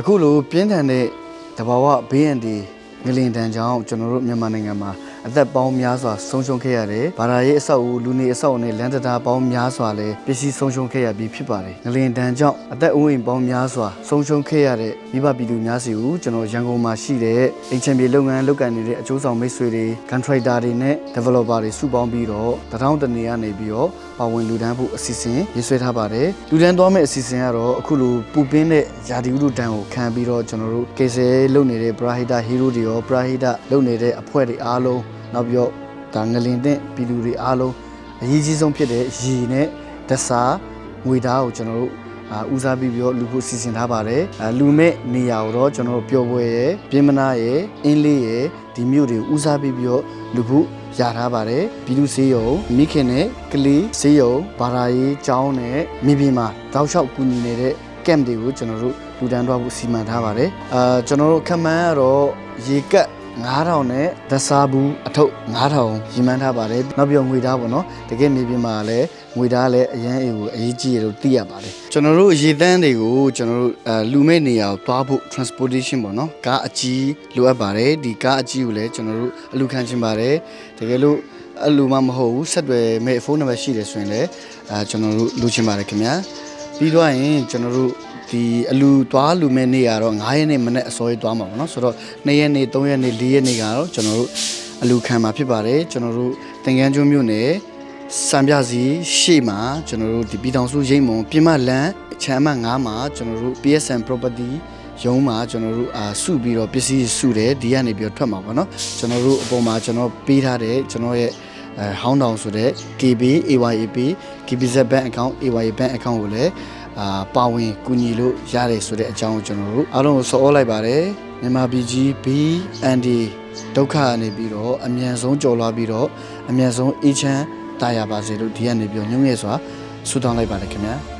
အခုလိုပြင်းထန်တဲ့တဘာဝဘေးရန်ဒီငလင်တန်ကြောင့်ကျွန်တော်တို့မြန်မာနိုင်ငံမှာ အသက်ပေါင်းများစွာဆုံးရှုံးခဲ့ရတယ်။ဘာသာရေးအဆောက်အဦလူနေအဆောက်အဦနဲ့လမ်းတရားပေါင်းများစွာလည်းပစ္စည်းဆုံးရှုံးခဲ့ရပြီးဖြစ်ပါတယ်။ငလင်တန်ကြောင့်အသက်အိုးအိမ်ပေါင်းများစွာဆုံးရှုံးခဲ့ရတဲ့မိဘပြည်သူများစီကိုကျွန်တော်ရန်ကုန်မှာရှိတဲ့အိမ်ချမ်းပြေလုပ်ငန်းလုပ်ကိုင်နေတဲ့အကျိုးဆောင်မိတ်ဆွေတွေ contractor တွေနဲ့ developer တွေစုပေါင်းပြီးတော့တထောင်တနေရနေပြီးတော့ပါဝင်လူဒန်းဖို့အစီအစဉ်ရေးဆွဲထားပါတယ်။လူဒန်းသွားမယ့်အစီအစဉ်ကတော့အခုလိုပူပင်းတဲ့ယာဒီဥဒုတန်ကိုခံပြီးတော့ကျွန်တော်တို့ကေဆယ်လုပ်နေတဲ့ Brahida Hero တွေရော Brahida လုပ်နေတဲ့အဖွဲ့တွေအားလုံး နောက်ပြီးတော့ဒါငလင်တဲ့ပြည်သူတွေအားလုံးအရေးကြီးဆုံးဖြစ်တဲ့ရီနဲ့ဒဆာငွေသားကိုကျွန်တော်တို့အာဦးစားပြီးပြီးတော့လူဖို့စီစဉ်ထားပါတယ်အာလူမဲ့နေရာကိုတော့ကျွန်တော်တို့ပျော်ပွဲရယ်ပြင်းမနာရယ်အင်းလေးရယ်ဒီမြို့တွေကိုဦးစားပြီးပြီးတော့လူဖို့ရထားပါတယ်ပြည်သူစေးရုံမိခင်နဲ့ကလေးစေးရုံဘာသာရေးကျောင်းနဲ့မိဘမှာတောက်လျှောက်ကူညီနေတဲ့ camp တွေကိုကျွန်တော်တို့လူတန်းသွားဖို့စီမံထားပါတယ်အာကျွန်တော်တို့ခန့်မှန်းကတော့ရေကက် 9000နဲ့ဒဆာဘူးအထုပ်9000ရီမှန်းထားပါတယ်နောက်ပြီးတော့ငွေသားပေါ့နော်တကယ်မြေပြင်မှာလည်းငွေသားလည်းအရန်အေကိုအရေးကြီးရလို့သိရပါတယ်ကျွန်တော်တို့ရေတန်းတွေကိုကျွန်တော်တို့အဲလူမဲ့နေရာကိုသွားဖို့ transportation ပေါ့နော်ကားအကြီးလိုအပ်ပါတယ်ဒီကားအကြီးကိုလည်းကျွန်တော်တို့အလူခံချင်ပါတယ်တကယ်လို့အလူမှမဟုတ်ဘူးဆက်သွယ်မဲ့ဖုန်းနံပါတ်ရှိတယ်ဆိုရင်လည်းအဲကျွန်တော်တို့လူချင်ပါတယ်ခင်ဗျာ ပြီးတော့ရင်ကျွန်တော်တို့ဒီအလူသွားလူမဲ့နေ့ကတော့9ရက်နေ့မနေ့အစောကြီးသွားမှာပေါ့နော်ဆိုတော့2ရက်နေ့3ရက်နေ့4ရက်နေ့ကတော့ကျွန်တော်တို့အလူခံမှာဖြစ်ပါတယ်ကျွန်တော်တို့သင်္ကန်းကျွန်းမြို့နယ်စံပြစီရှေ့မှာကျွန်တော်တို့ဒီပြည်တော်စုရိမ့်မုံပြင်မလန်ချမ်းမ9မှာကျွန်တော်တို့ PSN property ရုံးမှာကျွန်တော်တို့အာစုပြီးတော့ပစ္စည်းစုတယ်ဒီကနေပြီးတော့ထွက်မှာပေါ့နော်ကျွန်တော်တို့အပေါ်မှာကျွန်တော်ပေးထားတဲ့ကျွန်တော်ရဲ့ အဲဟောင်းတောင်ဆိုတဲ့ KB AYAP KBZ Bank account AYA Bank account ကိုလည်းအာပါဝင်ကူညီလို့ရတယ်ဆိုတဲ့အကြောင်းကိုကျွန်တော်တို့အားလုံးကိုဆော်ဩလိုက်ပါတယ်မြန်မာပြည်ကြီး BND ဒုက္ခကနေပြီးတော့အမြန်ဆုံးကြော်လွှားပြီးတော့အမြန်ဆုံးအေးချမ်းတာယာပါစေလို့ဒီကနေပြီးတော့ညုံငယ်စွာဆုတောင်းလိုက်ပါတယ်ခင်ဗျာ